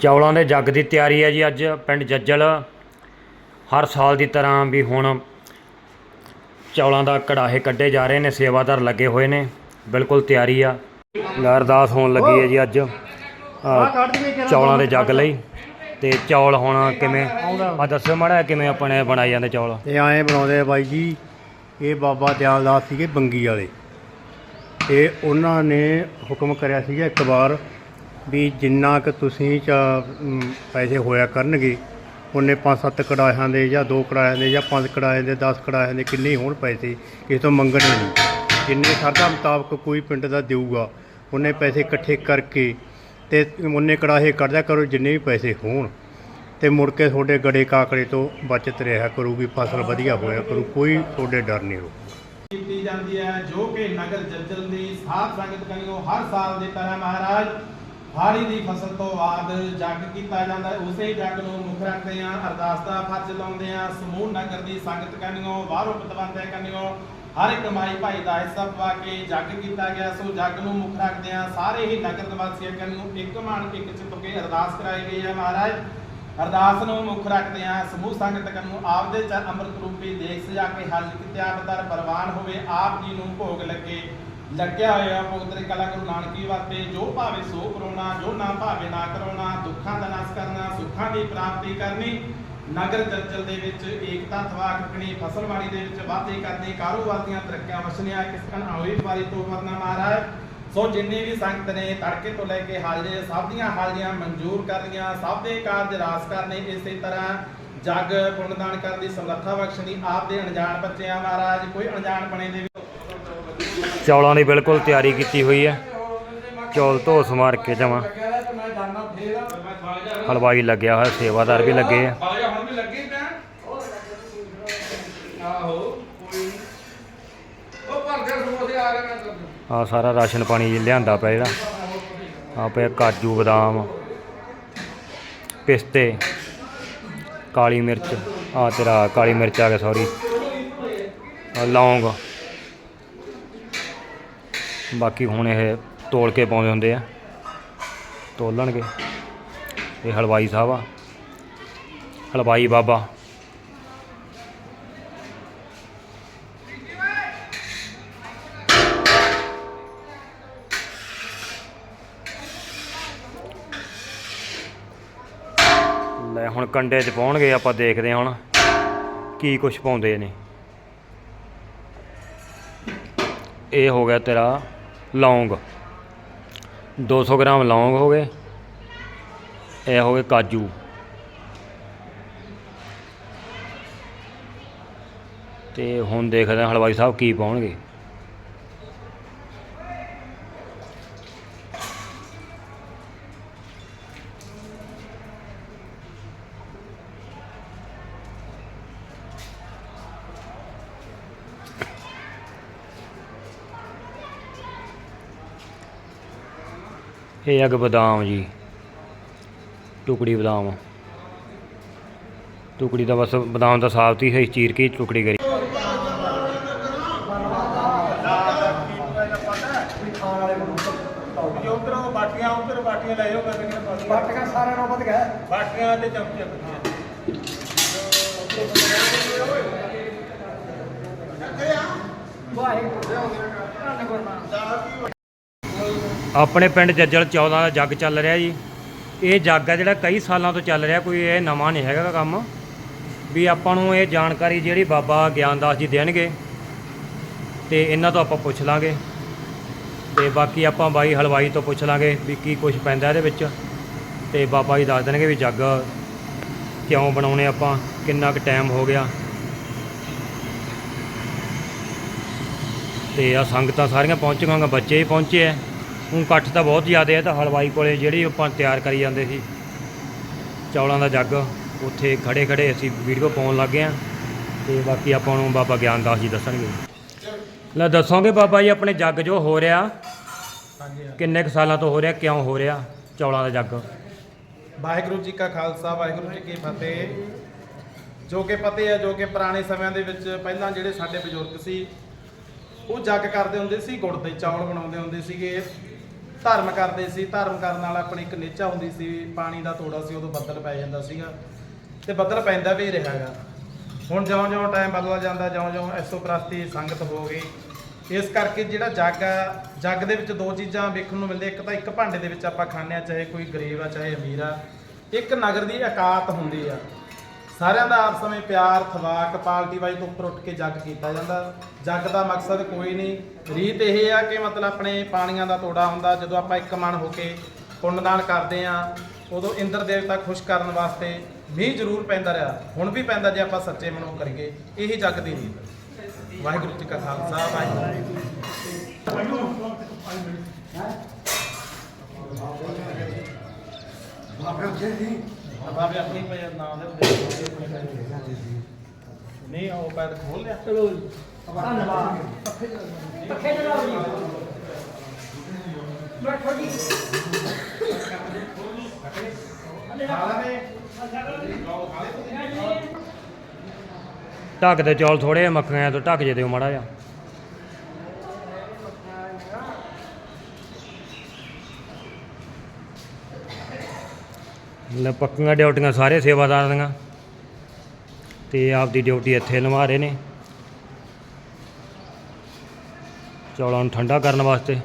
ਚੌਲਾਂ ਦੇ ਜੱਗ ਦੀ ਤਿਆਰੀ ਹੈ ਜੀ ਅੱਜ ਪਿੰਡ ਜੱਜਲ। ਹਰ ਸਾਲ ਦੀ ਤਰ੍ਹਾਂ ਵੀ ਹੁਣ ਚੌਲਾਂ ਦਾ ਕੜਾਹੇ ਕੱਢੇ ਜਾ ਰਹੇ ਨੇ ਸੇਵਾਦਾਰ ਲੱਗੇ ਹੋਏ ਨੇ ਬਿਲਕੁਲ ਤਿਆਰੀ ਆ। ਅਰਦਾਸ ਹੋਣ ਲੱਗੀ ਹੈ ਜੀ ਅੱਜ ਅ, ਚੌਲਾਂ ਦੇ ਜੱਗ ਲਈ। ਤੇ ਚੌਲ ਹੁਣ ਕਿਵੇਂ ਆ ਦੱਸਿਓ ਮਾੜਾ ਜਿਹਾ ਕਿਵੇਂ ਆਪਣੇ ਬਣਾਏ ਜਾਂਦੇ ਚੌਲ? ਇਹ ਐਂ ਬਣਾਉਂਦੇ ਆ ਬਾਈ ਜੀ ਇਹ ਬਾਬਾ ਦਿਆਲਦਾਸ ਸੀਗੇ ਬੰਗੀ ਵਾਲੇ। ਤੇ ਉਹਨਾਂ ਨੇ ਹੁਕਮ ਕਰਿਆ ਸੀਗਾ ਇੱਕ ਵਾਰ ਵੀ ਜਿੰਨਾ ਕਿ ਤੁਸੀਂ ਚ ਪੈਸੇ ਹੋਇਆ ਕਰਨਗੇ, ਉਹਨੇ ਪੰਜ ਸੱਤ ਕੜਾਹਿਆਂ ਦੇ ਜਾਂ ਦੋ ਕੜਾਹਿਆਂ ਦੇ ਜਾਂ ਪੰਜ ਕੜਾਹਿਆਂ ਦੇ 10 ਕੜਾਹਿਆਂ ਦੇ ਕਿੰਨੇ ਹੋਣ ਪੈਸੇ ਕਿਸੇ ਤੋਂ ਮੰਗਣੇ ਨਹੀਂ। ਜਿੰਨੇ ਸਰਦਾ ਮੁਤਾਬਕ ਕੋਈ ਪਿੰਡ ਦਾ ਦੇਊਗਾ, ਉਹਨੇ ਪੈਸੇ ਇਕੱਠੇ ਕਰਕੇ ਤੇ ਉਹਨੇ ਕੜਾਹੇ ਕੱਢਿਆ ਕਰੋ ਜਿੰਨੇ ਵੀ ਪੈਸੇ ਹੋਣ। ਤੇ ਮੁੜ ਕੇ ਤੁਹਾਡੇ ਗੜੇ ਕਾਕੜੇ ਤੋਂ ਬਚਤ ਰਿਹਾ ਕਰੂਗੀ, ਫਸਲ ਵਧੀਆ ਹੋਇਆ ਕਰੂ, ਕੋਈ ਤੁਹਾਡੇ ਡਰ ਨਹੀਂ ਹੋ ਕੀਤੀ ਜਾਂਦੀ ਹੈ, ਜੋ ਕਿ ਨਗਰ ਜੱਜਲ ਦੀ ਸਾਧ ਸੰਗਤ ਕਨੀਓ ਹਰ ਸਾਲ ਦੀ ਤਰ੍ਹਾਂ ਮਹਾਰਾਜ ਹਾੜੀ ਦੀ ਫਸਲ ਤੋਂ ਬਾਅਦ ਜੱਗ ਕੀਤਾ ਜਾਂਦਾ ਹੈ। ਉਸੇ ਜੱਗ ਨੂੰ ਮੁੱਖ ਰੱਖਦੇ ਆ ਅਰਦਾਸ ਦਾ ਫਰਜ਼ ਲਾਉਂਦੇ ਆ ਸਮੂਹ ਨਗਰ ਦੀ ਸੰਗਤ ਕਨੀਓ, ਬਾਹਰੋਂ ਪਤਵੰਤੇ ਕਨੀਓ, ਹਰ ਇੱਕ ਮਾਈ ਭਾਈ ਦਾ ਹਿੱਸਾ ਪਵਾ ਕੇ ਜੱਗ ਕੀਤਾ ਗਿਆ। ਸੋ ਜੱਗ ਨੂੰ ਮੁੱਖ ਰੱਖਦੇ ਆ ਸਾਰੇ ਹੀ ਨਗਰ ਨਿਵਾਸੀਆਂ ਕਨੀਓ ਇੱਕ ਮਨ ਇੱਕ ਚਿੱਤ ਕੇ ਅਰਦਾਸ ਕਰਾਈ ਗਈ ਹੈ। ਮਹਾਰਾਜ, ਅਰਦਾਸ ਨੂੰ ਮੁੱਖ ਰੱਖਦੇ ਆ ਸਮੂਹ ਸੰਗਤ ਨੂੰ ਆਪਦੇ ਚ ਅੰਮ੍ਰਿਤ ਰੂਪੀ ਦੇਖ ਸਜਾ ਕੇ ਹਾਜ਼ਰ ਕੀਤੇ, ਆਪ ਦਰ ਪ੍ਰਵਾਨ ਹੋਵੇ, ਆਪ ਜੀ ਨੂੰ ਭੋਗ ਲੱਗੇ। ਲੱਗਿਆ ਹੋਇਆ ਭਗਤ ਦੇ ਕਲਾ ਗੁਰੂ ਨਾਨਕੀ ਵਾਸਤੇ, ਜੋ ਭਾਵੇ ਸੋ ਕਰੋਨਾ ਜੋ ਨਾ ਭਾਵੇ ਨਾ ਕਰੋਨਾ ਦੁੱਖਾਂ ਦਾ ਨਾਸ਼ ਕਰਨਾ, ਸੁੱਖਾਂ ਦੀ ਪ੍ਰਾਪਤੀ ਕਰਨੀ, ਨਗਰ ਜੱਜਲ ਦੇ ਵਿੱਚ ਏਕਤਾ ਥਵਾ ਰੱਖਣੀ ਫਸਲਵਾੜੀ ਦੇ ਵਿੱਚ ਵਾਧੇ ਕਰਨੀ, ਕਾਰੋਬਾਰ ਦੀਆਂ ਤਰੱਕੀਆਂ ਵਸਣੀਆਂ ਕਿਸ ਆਉਈ ਵਾਰੀ ਤੋਂ ਵਰਨਾ ਮਹਾਰਾਜ। ਸੋ ਜਿੰਨੀ ਵੀ ਸੰਗਤ ਨੇ ਤੜਕੇ ਤੋਂ ਲੈ ਕੇ ਹਾਜ਼ਰੇ, ਸਭ ਦੀਆਂ ਹਾਜ਼ਰੀਆਂ ਮਨਜ਼ੂਰ ਕਰਨੀਆਂ ਸਭ ਦੇ ਕਾਰਜ ਰਾਸ ਕਰਨੇ ਇਸੇ ਤਰ੍ਹਾਂ। ਜਗ ਪੁੰਨਦਾਨ ਕਰਨ ਦੀ ਸਮਰੱਥਾ ਬਖਸ਼ਣੀ, ਆਪ ਦੇ ਅਣਜਾਣ ਬੱਚਿਆਂ ਮਹਾਰਾਜ, ਕੋਈ ਅਣਜਾਣ ਬਣੇ ਦੇ ਚੌਲਾਂ ਦੀ ਬਿਲਕੁਲ ਤਿਆਰੀ ਕੀਤੀ ਹੋਈ ਹੈ। ਚੌਲ ਧੋ ਸਮਾਰ ਕੇ ਜਮਾ। ਹਲਵਾਈ ਲੱਗਿਆ ਹੋਇਆ, ਸੇਵਾਦਾਰ ਵੀ ਲੱਗੇ ਆ। ਆ ਸਾਰਾ ਰਾਸ਼ਨ ਪਾਣੀ ਲਿਆਂਦਾ ਪਿਆ ਜਿਹੜਾ। ਆ ਪਿਆ ਕਾਜੂ, ਬਦਾਮ, ਪਿਸਤੇ, ਕਾਲੀ ਮਿਰਚ ਆ ਤੇਰਾ ਕਾਲੀ ਮਿਰਚ ਆ ਗਿਆ ਸੌਰੀ ਲੌਂਗ। ਬਾਕੀ ਹੁਣ ਇਹ ਤੋਲ ਕੇ ਪਾਉਂਦੇ ਹੁੰਦੇ ਆ। ਤੋਲਣਗੇ। ਇਹ ਹਲਵਾਈ ਸਾਹਿਬ ਆ। ਹਲਵਾਈ ਬਾਬਾ। ਲੈ ਹੁਣ ਕੰਡੇ 'ਚ ਪਾਉਣਗੇ, ਆਪਾਂ ਦੇਖਦੇ ਹਾਂ ਹੁਣ ਕੀ ਕੁਝ ਪਾਉਂਦੇ ਨੇ। ਇਹ ਹੋ ਗਿਆ ਤੇਰਾ ਲੌਂਗ। 200 ਗ੍ਰਾਮ ਲੌਂਗ ਹੋ ਗਏ। ਇਹ ਹੋ ਗਏ ਕਾਜੂ। ਤੇ ਹੁਣ ਦੇਖਦੇ ਹਾਂ ਹਲਵਾਈ ਸਾਹਿਬ ਕੀ ਪਾਉਣਗੇ। ਇਹ ਅਗ ਬਦਾਮ ਜੀ। ਟੁਕੜੀ ਬਦਾਮ। ਟੁਕੜੀ ਦਾ ਬਸ ਬਦਾਮ ਦਾ ਸਾਫ਼ ਤੀ ਹੈ ਚੀਰ ਕੇ ਟੁਕੜੀ ਕਰੀ। ਉਧਰੋਂ ਬਾਟੀਆਂ ਉਧਰ ਬਾਟੀਆਂ ਲੈ ਜਾਓ ਕਰਕੇ ਬਾਟੀਆਂ। ਸਾਰਿਆਂ ਨੂੰ ਵੱਧ ਗਿਆ। ਬਾਟੀਆਂ ਤੇ ਚਮਚੇ ਆਪਣੇ ਪਿੰਡ ਜੱਜਲ 14 ਦਾ ਜੱਗ ਚੱਲ ਰਿਹਾ ਜੀ। ਇਹ ਜੱਗ ਆ ਜਿਹੜਾ ਕਈ ਸਾਲਾਂ ਤੋਂ ਚੱਲ ਰਿਹਾ, ਕੋਈ ਇਹ ਨਵਾਂ ਨਹੀਂ ਹੈਗਾ ਕੰਮ। ਵੀ ਆਪਾਂ ਨੂੰ ਇਹ ਜਾਣਕਾਰੀ ਜਿਹੜੀ ਬਾਬਾ ਗਿਆਨਦਾਸ ਜੀ ਦੇਣਗੇ, ਤੇ ਇਹਨਾਂ ਤੋਂ ਆਪਾਂ ਪੁੱਛ ਲਾਂਗੇ। ਤੇ ਬਾਕੀ ਆਪਾਂ ਬਾਈ ਹਲਵਾਈ ਤੋਂ ਪੁੱਛ ਲਾਂਗੇ ਵੀ ਕੀ ਕੁਝ ਪੈਂਦਾ ਇਹਦੇ ਵਿੱਚ। ਤੇ ਬਾਬਾ ਜੀ ਦੱਸ ਦੇਣਗੇ ਵੀ ਜੱਗ ਕਿਉਂ ਬਣਾਉਣੇ ਆਪਾਂ, ਕਿੰਨਾ ਕੁ ਟਾਈਮ ਹੋ ਗਿਆ। ਤੇ ਆ ਸੰਗਤਾਂ ਸਾਰੀਆਂ ਪਹੁੰਚ ਗਈਆਂ ਬੱਚੇ ਵੀ ਪਹੁੰਚੇ ਐ ਹੁਣ ਇਕੱਠ ਤਾਂ ਬਹੁਤ ਜ਼ਿਆਦਾ ਹੈ ਤਾਂ ਹਲਵਾਈ ਕੋਲੇ ਜਿਹੜੀ ਆਪਾਂ ਤਿਆਰ ਕਰੀ ਜਾਂਦੇ ਸੀ। ਚੌਲਾਂ ਦਾ ਜੱਗ, ਉੱਥੇ ਖੜੇ ਖੜੇ ਅਸੀਂ ਵੀਡੀਓ ਪਾਉਣ ਲੱਗੇ ਆ ਤੇ ਬਾਕੀ ਆਪਾਂ ਨੂੰ ਬਾਬਾ ਗਿਆਨਦਾਸ ਜੀ ਦੱਸਣਗੇ। ਲੈ ਦੱਸੋਗੇ ਬਾਬਾ ਜੀ ਆਪਣੇ ਜੱਗ ਜੋ ਹੋ ਰਿਹਾ? ਕਿੰਨੇ ਕੁ ਸਾਲਾਂ ਤੋਂ ਹੋ ਰਿਹਾ, ਕਿਉਂ ਹੋ ਰਿਹਾ ਚੌਲਾਂ ਦਾ ਜੱਗ? ਵਾਹਿਗੁਰੂ ਜੀ ਕਾ ਖਾਲਸਾ, ਵਾਹਿਗੁਰੂ ਜੀ ਕੀ ਫਤਿਹ। ਜੋ ਕਿ ਪਤੇ ਹੈ ਜੋ ਕਿ ਪੁਰਾਣੇ ਸਮਿਆਂ ਦੇ ਵਿੱਚ ਪਹਿਲਾਂ ਜਿਹੜੇ ਸਾਡੇ ਬਜ਼ੁਰਗ ਸੀ, ਉਹ ਜੱਗ ਕਰਦੇ ਹੁੰਦੇ ਸੀ, ਗੁੜ ਦੇ ਚੌਲ ਬਣਾਉਂਦੇ ਹੁੰਦੇ ਸੀਗੇ। ਧਰਮ ਕਰਦੇ ਸੀ, ਧਰਮ ਕਰਨ ਨਾਲ ਆਪਣੀ ਇੱਕ ਨਿਚਾ ਹੁੰਦੀ ਸੀ, ਪਾਣੀ ਦਾ ਤੋੜਾ ਸੀ, ਉਦੋਂ ਬੱਦਲ ਪੈ ਜਾਂਦਾ ਸੀਗਾ। ਤੇ ਬੱਦਲ ਪੈਂਦਾ ਵੀ ਰਿਹਾ ਹੈਗਾ। ਹੁਣ ਜਿਉਂ-ਜਿਉਂ ਟਾਈਮ ਬਦਲਦਾ ਜਾਂਦਾ ਜਿਉਂ-ਜਿਉਂ ਐਸੋਪ੍ਰਸਤੀ ਸੰਗਤ ਹੋ ਗਈ, ਇਸ ਕਰਕੇ ਜਿਹੜਾ ਜੱਗ ਆ, ਜੱਗ ਦੇ ਵਿੱਚ ਦੋ ਚੀਜ਼ਾਂ ਵੇਖਣ ਨੂੰ ਮਿਲਦੀਆਂ। ਇੱਕ ਤਾਂ ਇੱਕ ਭਾਂਡੇ ਦੇ ਵਿੱਚ ਆਪਾਂ ਖਾਂਦੇ ਆ ਚਾਹੇ ਕੋਈ ਗਰੀਬ ਆ, ਚਾਹੇ ਅਮੀਰ ਆ। ਇੱਕ ਨਗਰ ਦੀ ਇਕਾਤ ਹੁੰਦੀ ਆ। ਸਾਰਿਆਂ ਦਾ ਆਪਸ ਸਮੇਂ ਪਿਆਰ ਥਵਾਕ ਪਾਰਟੀ ਵਾਈ ਤੋਂ ਉੱਪਰ ਉੱਠ ਕੇ ਜੱਗ ਕੀਤਾ ਜਾਂਦਾ। ਜੱਗ ਦਾ ਮਕਸਦ ਕੋਈ ਨਹੀਂ। ਰੀਤ ਇਹ ਆ ਕਿ ਮਤਲਬ ਆਪਣੇ ਪਾਣੀਆਂ ਦਾ ਤੋੜਾ ਹੁੰਦਾ। ਜਦੋਂ ਆਪਾਂ ਇੱਕ ਮਨ ਹੋ ਕੇ ਪੁੰਨਦਾਨ ਕਰਦੇ ਆ ਉਦੋਂ ਇੰਦਰ ਦੇਵਤਾ ਖੁਸ਼ ਕਰਨ ਵਾਸਤੇ ਮੀਂਹ ਜ਼ਰੂਰ ਪੈਂਦਾ ਰਿਹਾ। ਹੁਣ ਵੀ ਪੈਂਦਾ ਜੇ ਆਪਾਂ ਸੱਚੇ ਮਨੋਂ ਕਰੀਏ। ਇਹੀ ਜੱਗ ਦੀ ਰੀਤ। ਵਾਹਿਗੁਰੂ ਜੀ ਕਾ ਖਾਲਸਾ, ਵਾਹਿਗੁਰੂ ਜੀ ਕੀ ਫਤਿਹ ਬਾਬੇ ਆਪਣੀ ਪੈ ਨਾਮ ਦੇ ਨਹੀਂ ਉਹ ਪੈਰ ਖੋਲ ਲਿਆ। ਚਲੋ ਜੀ। ਧੰਨਵਾਦ। ਪੱਖੇ ਚਲਾਓ ਜੀ। ਬੈਠੋ ਜੀ ਢੱਕ ਦੇ ਚੌਲ ਥੋੜੇ ਮੱਖੀਆਂ ਤੋਂ ਢੱਕ ਜੇ ਦਿਓ ਮਾੜਾ ਜਿਹਾ। ਲੈ ਪੱਕੀਆਂ ਡਿਊਟੀਆਂ ਸਾਰੇ ਸੇਵਾਦਾਰ ਦੀਆਂ। ਤੇ ਆਪਦੀ ਡਿਊਟੀ ਇੱਥੇ ਨਿਭਾ ਰਹੇ ਨੇ। ਚੌਲਾਂ ਨੂੰ ਠੰਡਾ ਕਰਨ ਵਾਸਤੇ।